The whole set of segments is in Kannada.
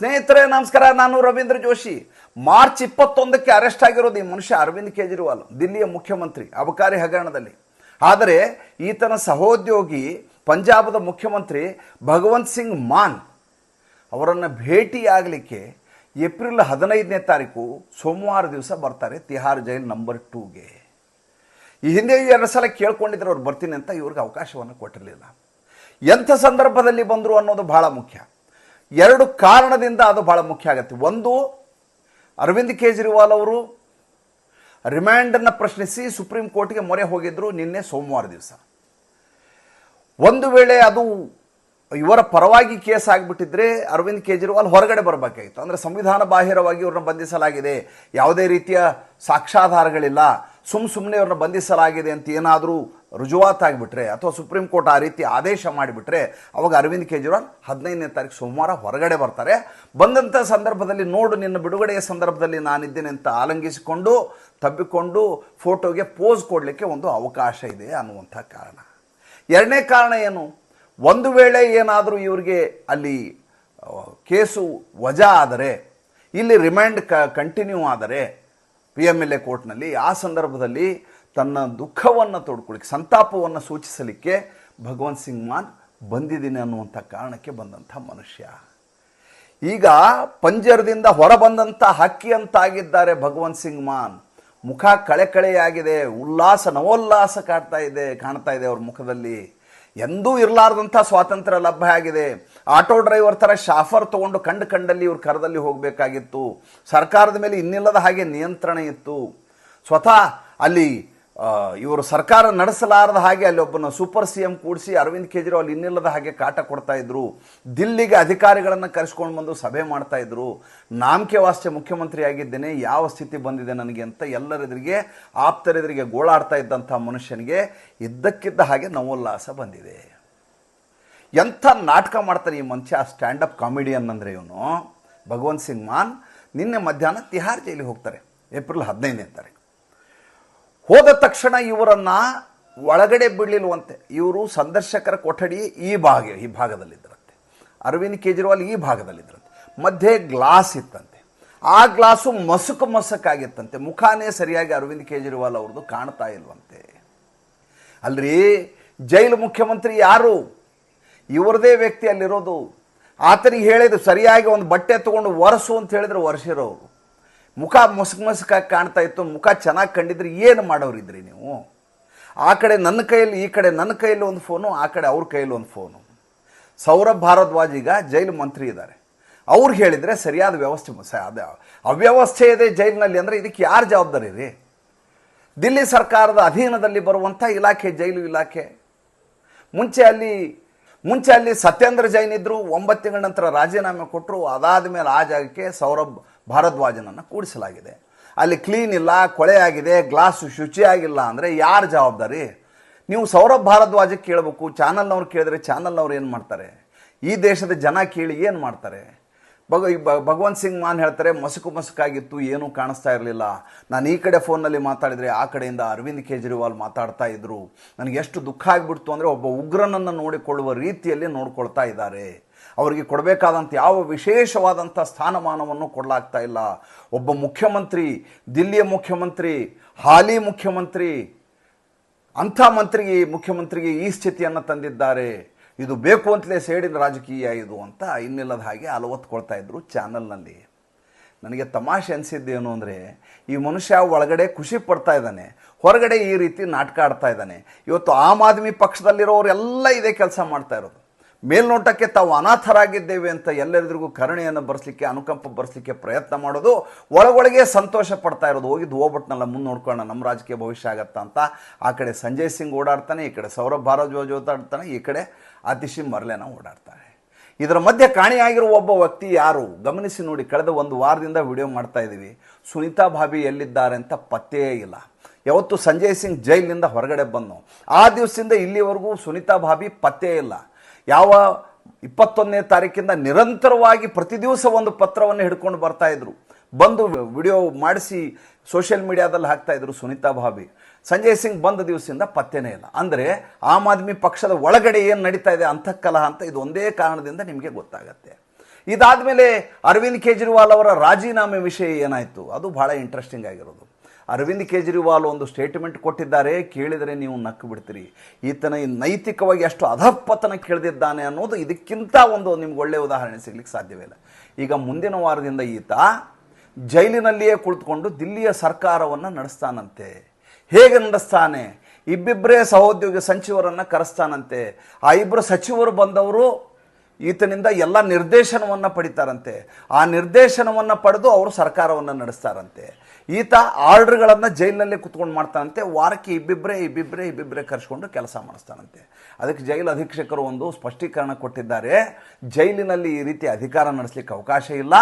ಸ್ನೇಹಿತರೆ, ನಮಸ್ಕಾರ. ನಾನು ರವೀಂದ್ರ ಜೋಶಿ. ಮಾರ್ಚ್ ಇಪ್ಪತ್ತೊಂದಕ್ಕೆ ಅರೆಸ್ಟ್ ಆಗಿರೋದು ಈ ಮನುಷ್ಯ ಅರವಿಂದ್ ಕೇಜ್ರಿವಾಲ್, ದಿಲ್ಲಿಯ ಮುಖ್ಯಮಂತ್ರಿ, ಅಬಕಾರಿ ಹಗರಣದಲ್ಲಿ. ಆದರೆ ಈತನ ಸಹೋದ್ಯೋಗಿ, ಪಂಜಾಬದ ಮುಖ್ಯಮಂತ್ರಿ ಭಗವಂತ್ ಸಿಂಗ್ ಮಾನ್ ಅವರನ್ನು ಭೇಟಿಯಾಗಲಿಕ್ಕೆ ಏಪ್ರಿಲ್ ಹದಿನೈದನೇ ತಾರೀಕು ಸೋಮವಾರ ದಿವಸ ಬರ್ತಾರೆ ತಿಹಾರ್ ಜೈಲ್ ನಂಬರ್ ಟೂಗೆ. ಈ ಹಿಂದೆ ಎರಡು ಸಲ ಕೇಳ್ಕೊಂಡಿದ್ರು, ಅವ್ರು ಬರ್ತೀನಿ ಅಂತ ಇವ್ರಿಗೆ ಅವಕಾಶವನ್ನು ಕೊಟ್ಟಿರಲಿಲ್ಲ. ಎಂಥ ಸಂದರ್ಭದಲ್ಲಿ ಬಂದರು ಅನ್ನೋದು ಬಹಳ ಮುಖ್ಯ. ಎರಡು ಕಾರಣದಿಂದ ಅದು ಬಹಳ ಮುಖ್ಯ ಆಗುತ್ತೆ. ಒಂದು, ಅರವಿಂದ್ ಕೇಜ್ರಿವಾಲ್ ಅವರು ರಿಮ್ಯಾಂಡನ್ನು ಪ್ರಶ್ನಿಸಿ ಸುಪ್ರೀಂ ಕೋರ್ಟ್ಗೆ ಮೊರೆ ಹೋಗಿದ್ರು ನಿನ್ನೆ ಸೋಮವಾರ ದಿವಸ. ಒಂದು ವೇಳೆ ಅದು ಇವರ ಪರವಾಗಿ ಕೇಸ್ ಆಗಿಬಿಟ್ಟಿದ್ರೆ ಅರವಿಂದ್ ಕೇಜ್ರಿವಾಲ್ ಹೊರಗಡೆ ಬರಬೇಕಾಗಿತ್ತು. ಅಂದರೆ ಸಂವಿಧಾನ ಬಾಹಿರವಾಗಿ ಇವ್ರನ್ನ ಬಂಧಿಸಲಾಗಿದೆ. ಯಾವುದೇ ರೀತಿಯ ಸಾಕ್ಷ್ಯಾಧಾರಗಳಿಲ್ಲ. ಸುಮ್ ಸುಮ್ಮನೆ ಇವ್ರನ್ನ ಬಂಧಿಸಲಾಗಿದೆ ಅಂತ ಏನಾದರೂ ರುಜುವಾತಾಗಿಬಿಟ್ರೆ ಅಥವಾ ಸುಪ್ರೀಂ ಕೋರ್ಟ್ ಆ ರೀತಿ ಆದೇಶ ಮಾಡಿಬಿಟ್ರೆ ಅವಾಗ ಅರವಿಂದ್ ಕೇಜ್ರಿವಾಲ್ ಹದಿನೈದನೇ ತಾರೀಕು ಸೋಮವಾರ ಹೊರಗಡೆ ಬರ್ತಾರೆ. ಬಂದಂಥ ಸಂದರ್ಭದಲ್ಲಿ ನೋಡು, ನಿನ್ನ ಬಿಡುಗಡೆಯ ಸಂದರ್ಭದಲ್ಲಿ ನಾನಿದ್ದೇನೆ ಅಂತ ಆಲಂಗಿಸಿಕೊಂಡು, ತಬ್ಬಿಕೊಂಡು ಫೋಟೋಗೆ ಪೋಸ್ ಕೊಡಲಿಕ್ಕೆ ಒಂದು ಅವಕಾಶ ಇದೆ ಅನ್ನುವಂಥ ಕಾರಣ. ಎರಡನೇ ಕಾರಣ ಏನು? ಒಂದು ವೇಳೆ ಏನಾದರೂ ಇವರಿಗೆ ಅಲ್ಲಿ ಕೇಸು ವಜಾ ಆದರೆ, ಇಲ್ಲಿ ರಿಮ್ಯಾಂಡ್ ಕ, ಕಂಟಿನ್ಯೂ ಆದರೆ, ಪಿ ಎಂ ಎಲ್ ಎ ಕೋರ್ಟ್ನಲ್ಲಿ ಆ ಸಂದರ್ಭದಲ್ಲಿ ತನ್ನ ದುಃಖವನ್ನು ತೋಡ್ಕೊಳ್ಳಿಕ್ಕೆ ಸಂತಾಪವನ್ನು ಸೂಚಿಸಲಿಕ್ಕೆ ಭಗವಂತ್ ಸಿಂಗ್ ಮಾನ್ ಬಂದಿದ್ದೀನಿ ಅನ್ನುವಂಥ ಕಾರಣಕ್ಕೆ ಬಂದಂಥ ಮನುಷ್ಯ. ಈಗ ಪಂಜರದಿಂದ ಹೊರಬಂದಂಥ ಹಕ್ಕಿ ಅಂತಾಗಿದ್ದಾರೆ ಭಗವಂತ್ ಸಿಂಗ್ ಮಾನ್. ಮುಖ ಕಳೆ ಕಳೆಯಾಗಿದೆ, ಉಲ್ಲಾಸ, ನವೋಲ್ಲಾಸ ಕಾಡ್ತಾ ಇದೆ, ಕಾಣ್ತಾ ಇದೆ ಅವ್ರ ಮುಖದಲ್ಲಿ. ಎಂದೂ ಇರಲಾರ್ದಂಥ ಸ್ವಾತಂತ್ರ್ಯ ಲಭ್ಯ ಆಗಿದೆ. ಆಟೋ ಡ್ರೈವರ್ ಥರ ಶಾಫರ್ ತೊಗೊಂಡು ಕಂಡು ಕಂಡಲ್ಲಿ ಇವ್ರ ಕರದಲ್ಲಿ ಹೋಗಬೇಕಾಗಿತ್ತು. ಸರ್ಕಾರದ ಮೇಲೆ ಇನ್ನಿಲ್ಲದ ಹಾಗೆ ನಿಯಂತ್ರಣ ಇತ್ತು. ಸ್ವತಃ ಅಲ್ಲಿ ಇವರು ಸರ್ಕಾರ ನಡೆಸಲಾರದ ಹಾಗೆ ಅಲ್ಲಿ ಒಬ್ಬನ ಸೂಪರ್ ಸಿ ಎಂ ಕೂಡಿಸಿ ಅರವಿಂದ್ ಕೇಜ್ರಿವಾಲ್ ಇನ್ನಿಲ್ಲದ ಹಾಗೆ ಕಾಟ ಕೊಡ್ತಾ ಇದ್ರು. ದಿಲ್ಲಿಗೆ ಅಧಿಕಾರಿಗಳನ್ನು ಕರೆಸ್ಕೊಂಡು ಬಂದು ಸಭೆ ಮಾಡ್ತಾ ಇದ್ರು. ನಾಮಕೆ ವಾಸ್ತೆ ಮುಖ್ಯಮಂತ್ರಿ ಯಾವ ಸ್ಥಿತಿ ಬಂದಿದೆ ನನಗೆ ಅಂತ ಎಲ್ಲರೆದುರಿಗೆ, ಆಪ್ತರೆದುರಿಗೆ ಗೋಳಾಡ್ತಾ ಇದ್ದಂಥ ಮನುಷ್ಯನಿಗೆ ಇದ್ದಕ್ಕಿದ್ದ ಹಾಗೆ ನವೋಲ್ಲಾಸ ಬಂದಿದೆ. ಎಂಥ ನಾಟಕ ಮಾಡ್ತಾನೆ ಈ ಮನುಷ್ಯ ಸ್ಟ್ಯಾಂಡಪ್ ಕಾಮಿಡಿಯನ್ ಅಂದರೆ ಇವನು. ಭಗವಂತ್ ಸಿಂಗ್ ಮಾನ್ ನಿನ್ನೆ ಮಧ್ಯಾಹ್ನ ತಿಹಾರ್ ಜೈಲಿಗೆ ಹೋಗ್ತಾರೆ, ಏಪ್ರಿಲ್ ಹದಿನೈದನೇ ತಾರೀಕು. ಹೋದ ತಕ್ಷಣ ಇವರನ್ನ ಒಳಗಡೆ ಬಿಡಲಿಲ್ವಂತೆ ಇವರು ಸಂದರ್ಶಕರ ಕೊಠಡಿ ಈ ಭಾಗ, ಈ ಭಾಗದಲ್ಲಿದ್ದರಂತೆ. ಅರವಿಂದ್ ಕೇಜ್ರಿವಾಲ್ ಈ ಭಾಗದಲ್ಲಿದ್ದರಂತೆ. ಮಧ್ಯೆ ಗ್ಲಾಸ್ ಇತ್ತಂತೆ. ಆ ಗ್ಲಾಸು ಮಸುಕು ಮಸುಕಾಗಿತ್ತಂತೆ. ಮುಖಾನೇ ಸರಿಯಾಗಿ ಅರವಿಂದ್ ಕೇಜ್ರಿವಾಲ್ ಅವ್ರದ್ದು ಕಾಣ್ತಾ ಇಲ್ವಂತೆ. ಅಲ್ರಿ, ಜೈಲು ಮುಖ್ಯಮಂತ್ರಿ ಯಾರು? ಇವರದೇ ವ್ಯಕ್ತಿ ಅಲ್ಲಿರೋದು. ಆತನಿಗೆ ಹೇಳಿದ್ರು ಸರಿಯಾಗಿ ಒಂದು ಬಟ್ಟೆ ತಗೊಂಡು ಒರೆಸು ಅಂತ ಹೇಳಿದ್ರೆ ಒರೆಸಿರೋರು. ಮುಖ ಮಸ್ಕ್ ಮಸ್ಕಾಗಿ ಕಾಣ್ತಾ ಇತ್ತು, ಮುಖ ಚೆನ್ನಾಗಿ ಕಂಡಿದ್ರೆ ಏನು ಮಾಡೋರಿದ್ರಿ ನೀವು? ಆ ಕಡೆ ನನ್ನ ಕೈಯಲ್ಲಿ, ಈ ಕಡೆ ನನ್ನ ಕೈಯಲ್ಲಿ ಒಂದು ಫೋನು ಆ ಕಡೆ ಅವ್ರ ಕೈಯಲ್ಲಿ ಒಂದು ಫೋನು ಸೌರಭ್ ಭಾರದ್ವಾಜ್ ಈಗ ಜೈಲು ಮಂತ್ರಿ ಇದ್ದಾರೆ. ಅವ್ರು ಹೇಳಿದರೆ ಸರಿಯಾದ ವ್ಯವಸ್ಥೆ ಅದು ಅವ್ಯವಸ್ಥೆ ಇದೆ ಜೈಲಿನಲ್ಲಿ ಅಂದರೆ ಇದಕ್ಕೆ ಯಾರು ಜವಾಬ್ದಾರಿ ರೀ? ದಿಲ್ಲಿ ಸರ್ಕಾರದ ಅಧೀನದಲ್ಲಿ ಬರುವಂಥ ಇಲಾಖೆ, ಜೈಲು ಇಲಾಖೆ. ಮುಂಚೆ ಅಲ್ಲಿ ಮುಂಚೆ ಅಲ್ಲಿ ಸತ್ಯೇಂದ್ರ ಜೈನ್ ಇದ್ದರು ಒಂಬತ್ತು ತಿಂಗಳ ನಂತರ ರಾಜೀನಾಮೆ ಕೊಟ್ಟರು ಅದಾದ ಮೇಲೆ ಆ ಜಾಗಕ್ಕೆ ಸೌರಭ್ ಭಾರದ್ವಾಜನನ್ನು ಕೂಡಿಸಲಾಗಿದೆ. ಅಲ್ಲಿ ಕ್ಲೀನ್ ಇಲ್ಲ, ಕೊಳೆ ಆಗಿದೆ ಗ್ಲಾಸು ಶುಚಿಯಾಗಿಲ್ಲ ಅಂದರೆ ಯಾರು ಜವಾಬ್ದಾರಿ? ನೀವು ಸೌರಭ್ ಭಾರದ್ವಾಜಕ್ಕೆ ಕೇಳಬೇಕು ಚಾನಲ್ನವ್ರು ಕೇಳಿದ್ರೆ ಚಾನಲ್ನವ್ರು ಏನು ಮಾಡ್ತಾರೆ? ಈ ದೇಶದ ಜನ ಕೇಳಿ ಏನು ಮಾಡ್ತಾರೆ? ಭಗ ಭಗವಂತ್ ಸಿಂಗ್ ಮಾನ್ ಹೇಳ್ತಾರೆ, ಮಸುಕು ಮಸುಕಾಗಿತ್ತು, ಏನೂ ಕಾಣಿಸ್ತಾ ಇರಲಿಲ್ಲ. ನಾನು ಈ ಕಡೆ ಫೋನ್ನಲ್ಲಿ ಮಾತಾಡಿದರೆ ಆ ಕಡೆಯಿಂದ ಅರವಿಂದ್ ಕೇಜ್ರಿವಾಲ್ ಮಾತಾಡ್ತಾ ಇದ್ದರು ನನಗೆ ಎಷ್ಟು ದುಃಖ ಆಗಿಬಿಡ್ತು ಅಂದರೆ ಒಬ್ಬ ಉಗ್ರನನ್ನು ನೋಡಿಕೊಳ್ಳುವ ರೀತಿಯಲ್ಲಿ ನೋಡ್ಕೊಳ್ತಾ ಇದ್ದಾರೆ. ಅವರಿಗೆ ಕೊಡಬೇಕಾದಂಥ ಯಾವ ವಿಶೇಷವಾದಂಥ ಸ್ಥಾನಮಾನವನ್ನು ಕೊಡಲಾಗ್ತಾ ಇಲ್ಲ. ಒಬ್ಬ ಮುಖ್ಯಮಂತ್ರಿ, ದಿಲ್ಲಿಯ ಮುಖ್ಯಮಂತ್ರಿ, ಹಾಲಿ ಮುಖ್ಯಮಂತ್ರಿ, ಅಂಥ ಮಂತ್ರಿಗೆ, ಮುಖ್ಯಮಂತ್ರಿಗೆ ಈ ಸ್ಥಿತಿಯನ್ನು ತಂದಿದ್ದಾರೆ. ಇದು ಬೇಕು ಅಂತಲೇ ಸೇಡಿನ ರಾಜಕೀಯ ಇದು ಅಂತ ಇನ್ನಿಲ್ಲದ ಹಾಗೆ ಅಲವತ್ಕೊಳ್ತಾ ಇದ್ರು ಚಾನಲ್ನಲ್ಲಿ. ನನಗೆ ತಮಾಷೆ ಅನಿಸಿದ್ದೇನು ಅಂದರೆ, ಈ ಮನುಷ್ಯ ಒಳಗಡೆ ಖುಷಿ ಪಡ್ತಾ ಇದ್ದಾನೆ, ಹೊರಗಡೆ ಈ ರೀತಿ ನಾಟಕ ಆಡ್ತಾ ಇದ್ದಾನೆ. ಇವತ್ತು ಆಮ್ ಆದ್ಮಿ ಪಕ್ಷದಲ್ಲಿರೋರೆಲ್ಲ ಇದೇ ಕೆಲಸ ಮಾಡ್ತಾ ಇರೋದು. ಮೇಲ್ನೋಟಕ್ಕೆ ತಾವು ಅನಾಥರಾಗಿದ್ದೇವೆ ಅಂತ ಎಲ್ಲರಿಗೂ ಕರುಣೆಯನ್ನು ಬರೆಸಲಿಕ್ಕೆ, ಅನುಕಂಪ ಬರೆಸಲಿಕ್ಕೆ ಪ್ರಯತ್ನ ಮಾಡೋದು, ಒಳಗೊಳಗೆ ಸಂತೋಷ ಪಡ್ತಾ ಇರೋದು. ಹೋಗಿದ್ದು ಹೋಗ್ಬಿಟ್ನಲ್ಲ, ಮುಂದೆ ನೋಡ್ಕೊಳ್ಳೋಣ, ನಮ್ಮ ರಾಜಕೀಯ ಭವಿಷ್ಯ ಆಗತ್ತಾ ಅಂತ. ಆ ಕಡೆ ಸಂಜಯ್ ಸಿಂಗ್ ಓಡಾಡ್ತಾನೆ, ಈ ಕಡೆ ಸೌರಭ್ ಭಾರದ್ವಾಜ್ ಓಡಾಡ್ತಾನೆ, ಈ ಕಡೆ ಅತಿಶಿ ಮರ್ಲೆನ ಓಡಾಡ್ತಾರೆ. ಇದರ ಮಧ್ಯೆ ಕಾಣೆಯಾಗಿರುವ ಒಬ್ಬ ವ್ಯಕ್ತಿ ಯಾರು? ಗಮನಿಸಿ ನೋಡಿ, ಕಳೆದ ಒಂದು ವಾರದಿಂದ ವಿಡಿಯೋ ಮಾಡ್ತಾ ಇದ್ದೀವಿ. ಸುನೀತಾ ಭಾಬಿ ಎಲ್ಲಿದ್ದಾರೆ ಅಂತ ಪತ್ತೆಯೇ ಇಲ್ಲ. ಯಾವತ್ತು ಸಂಜಯ್ ಸಿಂಗ್ ಜೈಲಿನಿಂದ ಹೊರಗಡೆ ಬಂದು ಆ ದಿವಸದಿಂದ ಇಲ್ಲಿವರೆಗೂ ಸುನೀತಾ ಭಾಬಿ ಪತ್ತೆ ಇಲ್ಲ. ಯಾವ ಇಪ್ಪತ್ತೊಂದನೇ ತಾರೀಕಿಂದ ನಿರಂತರವಾಗಿ ಪ್ರತಿ ದಿವಸ ಒಂದು ಪತ್ರವನ್ನು ಹಿಡ್ಕೊಂಡು ಬರ್ತಾ ಇದ್ರು. ಬಂದು ವಿಡಿಯೋ ಮಾಡಿಸಿ ಸೋಷಿಯಲ್ ಮೀಡಿಯಾದಲ್ಲಿ ಹಾಕ್ತಾ ಇದ್ರು ಸುನೀತಾ ಭಾಬಿ. ಸಂಜಯ್ ಸಿಂಗ್ ಬಂದ ದಿವಸದಿಂದ ಪತ್ತೆನೇ ಇಲ್ಲ. ಅಂದರೆ ಆಮ್ ಆದ್ಮಿ ಪಕ್ಷದ ಒಳಗಡೆ ಏನು ನಡೀತಾ ಇದೆ ಅಂತಃಕಲಹ ಅಂತ ಇದು ಒಂದೇ ಕಾರಣದಿಂದ ನಿಮಗೆ ಗೊತ್ತಾಗತ್ತೆ. ಇದಾದಮೇಲೆ ಅರವಿಂದ್ ಕೇಜ್ರಿವಾಲ್ ಅವರ ರಾಜೀನಾಮೆ ವಿಷಯ ಏನಾಯಿತು? ಅದು ಬಹಳ ಇಂಟ್ರೆಸ್ಟಿಂಗ್ ಆಗಿರೋದು. ಅರವಿಂದ್ ಕೇಜ್ರಿವಾಲ್ ಒಂದು ಸ್ಟೇಟ್ಮೆಂಟ್ ಕೊಟ್ಟಿದ್ದಾರೆ. ಕೇಳಿದರೆ ನೀವು ನಕ್ಕು ಬಿಡ್ತೀರಿ. ಈತನ ನೈತಿಕವಾಗಿ ಎಷ್ಟು ಅಧಪ್ಪತನ ಕೇಳಿದಿದ್ದಾನೆ ಅನ್ನೋದು ಇದಕ್ಕಿಂತ ಒಂದು ನಿಮ್ಗೆ ಒಳ್ಳೆಯ ಉದಾಹರಣೆ ಸಿಗ್ಲಿಕ್ಕೆ ಸಾಧ್ಯವೇ ಇಲ್ಲ. ಈಗ ಮುಂದಿನ ವಾರದಿಂದ ಈತ ಜೈಲಿನಲ್ಲಿಯೇ ಕುಳಿತುಕೊಂಡು ದಿಲ್ಲಿಯ ಸರ್ಕಾರವನ್ನು ನಡೆಸ್ತಾನಂತೆ. ಹೇಗೆ ನಡೆಸ್ತಾನೆ? ಇಬ್ಬಿಬ್ಬರೇ ಸಹೋದ್ಯೋಗಿ ಸಚಿವರನ್ನು ಕರೆಸ್ತಾನಂತೆ. ಆ ಇಬ್ಬರು ಸಚಿವರು ಬಂದವರು ಈತನಿಂದ ಎಲ್ಲ ನಿರ್ದೇಶನವನ್ನು ಪಡಿತಾರಂತೆ. ಆ ನಿರ್ದೇಶನವನ್ನು ಪಡೆದು ಅವರು ಸರ್ಕಾರವನ್ನು ನಡೆಸ್ತಾರಂತೆ. ಈತ ಆರ್ಡರ್ಗಳನ್ನು ಜೈಲಲ್ಲೇ ಕುತ್ಕೊಂಡು ಮಾಡ್ತಾನಂತೆ, ವಾರಕ್ಕೆ ಇಬ್ಬಿಬ್ಬರೇ ಇಬ್ಬಿಬ್ಬರೇ ಇಬ್ಬಿಬ್ಬರೇ ಕರೆಸ್ಕೊಂಡು ಕೆಲಸ ಮಾಡಿಸ್ತಾನಂತೆ. ಅದಕ್ಕೆ ಜೈಲು ಅಧೀಕ್ಷಕರು ಒಂದು ಸ್ಪಷ್ಟೀಕರಣ ಕೊಟ್ಟಿದ್ದಾರೆ. ಜೈಲಿನಲ್ಲಿ ಈ ರೀತಿ ಅಧಿಕಾರ ನಡೆಸಲಿಕ್ಕೆ ಅವಕಾಶ ಇಲ್ಲ.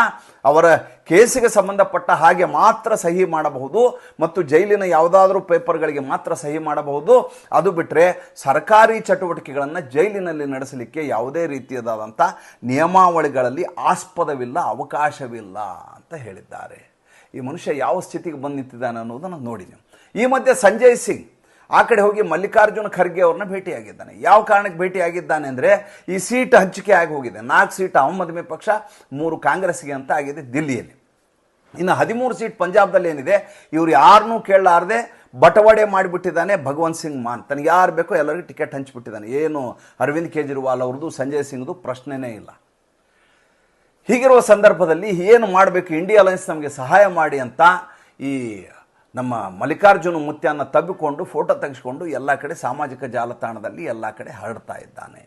ಅವರ ಕೇಸಿಗೆ ಸಂಬಂಧಪಟ್ಟ ಹಾಗೆ ಮಾತ್ರ ಸಹಿ ಮಾಡಬಹುದು ಮತ್ತು ಜೈಲಿನ ಯಾವುದಾದ್ರೂ ಪೇಪರ್ಗಳಿಗೆ ಮಾತ್ರ ಸಹಿ ಮಾಡಬಹುದು. ಅದು ಬಿಟ್ಟರೆ ಸರ್ಕಾರಿ ಚಟುವಟಿಕೆಗಳನ್ನು ಜೈಲಿನಲ್ಲಿ ನಡೆಸಲಿಕ್ಕೆ ಯಾವುದೇ ರೀತಿಯದಾದಂಥ ನಿಯಮಾವಳಿಗಳಲ್ಲಿ ಆಸ್ಪದವಿಲ್ಲ, ಅವಕಾಶವಿಲ್ಲ ಅಂತ ಹೇಳಿದ್ದಾರೆ. ಈ ಮನುಷ್ಯ ಯಾವ ಸ್ಥಿತಿಗೆ ಬಂದು ನಿಂತಿದ್ದಾನೆ ಅನ್ನೋದನ್ನು ನೋಡಿ ನೀವು ಈ ಮಧ್ಯೆ ಸಂಜಯ್ ಸಿಂಗ್ ಆ ಕಡೆ ಹೋಗಿ ಮಲ್ಲಿಕಾರ್ಜುನ ಖರ್ಗೆ ಅವ್ರನ್ನ ಭೇಟಿಯಾಗಿದ್ದಾನೆ. ಯಾವ ಕಾರಣಕ್ಕೆ ಭೇಟಿಯಾಗಿದ್ದಾನೆ ಅಂದರೆ ಈ ಸೀಟ್ ಹಂಚಿಕೆ ಆಗಿ ಹೋಗಿದೆ. ನಾಲ್ಕು ಸೀಟ್ ಆಮ್ ಪಕ್ಷ, ಮೂರು ಕಾಂಗ್ರೆಸ್ಗೆ ಅಂತ ಆಗಿದೆ ದಿಲ್ಲಿಯಲ್ಲಿ. ಇನ್ನು ಹದಿಮೂರು ಸೀಟ್ ಪಂಜಾಬ್ದಲ್ಲಿ ಏನಿದೆ? ಇವ್ರು ಯಾರನ್ನೂ ಕೇಳಲಾರದೆ ಬಟವಾಡೆ ಮಾಡಿಬಿಟ್ಟಿದ್ದಾನೆ ಭಗವಂತ್ ಸಿಂಗ್ ಮಾನ್. ತನಗೆ ಯಾರು ಬೇಕೋ ಎಲ್ಲರಿಗೂ ಟಿಕೆಟ್ ಹಂಚಿಬಿಟ್ಟಿದ್ದಾನೆ. ಏನು ಅರವಿಂದ್ ಕೇಜ್ರಿವಾಲ್ ಅವ್ರದ್ದು, ಸಂಜಯ್ ಸಿಂಗ್ದು ಪ್ರಶ್ನೆನೇ ಇಲ್ಲ. ಹೀಗಿರುವ ಸಂದರ್ಭದಲ್ಲಿ ಏನು ಮಾಡಬೇಕು? ಇಂಡಿಯಾ ಅಲೈನ್ಸ್ ನಮಗೆ ಸಹಾಯ ಮಾಡಿ ಅಂತ ಈ ನಮ್ಮ ಮಲ್ಲಿಕಾರ್ಜುನ ಮುತ್ಯನ ತಬ್ಬಿಕೊಂಡು ಫೋಟೋ ತೆಗೆಸ್ಕೊಂಡು ಎಲ್ಲ ಕಡೆ ಸಾಮಾಜಿಕ ಜಾಲತಾಣದಲ್ಲಿ ಎಲ್ಲ ಕಡೆ ಹರಡ್ತಾ ಇದ್ದಾನೆ.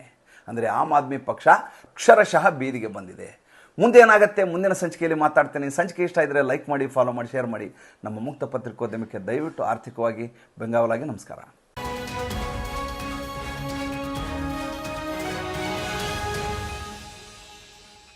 ಅಂದರೆ ಆಮ್ ಆದ್ಮಿ ಪಕ್ಷ ಅಕ್ಷರಶಃ ಬೀದಿಗೆ ಬಂದಿದೆ. ಮುಂದೆ ಏನಾಗುತ್ತೆ? ಮುಂದಿನ ಸಂಚಿಕೆಯಲ್ಲಿ ಮಾತಾಡ್ತೇನೆ. ಸಂಚಿಕೆ ಇಷ್ಟ ಇದ್ದರೆ ಲೈಕ್ ಮಾಡಿ ಫಾಲೋ ಮಾಡಿ ಶೇರ್ ಮಾಡಿ. ನಮ್ಮ ಮುಕ್ತ ಪತ್ರಿಕೋದ್ಯಮಕ್ಕೆ ದಯವಿಟ್ಟು ಆರ್ಥಿಕವಾಗಿ ಬೆಂಗಾವಲಾಗಿ ನಮಸ್ಕಾರ.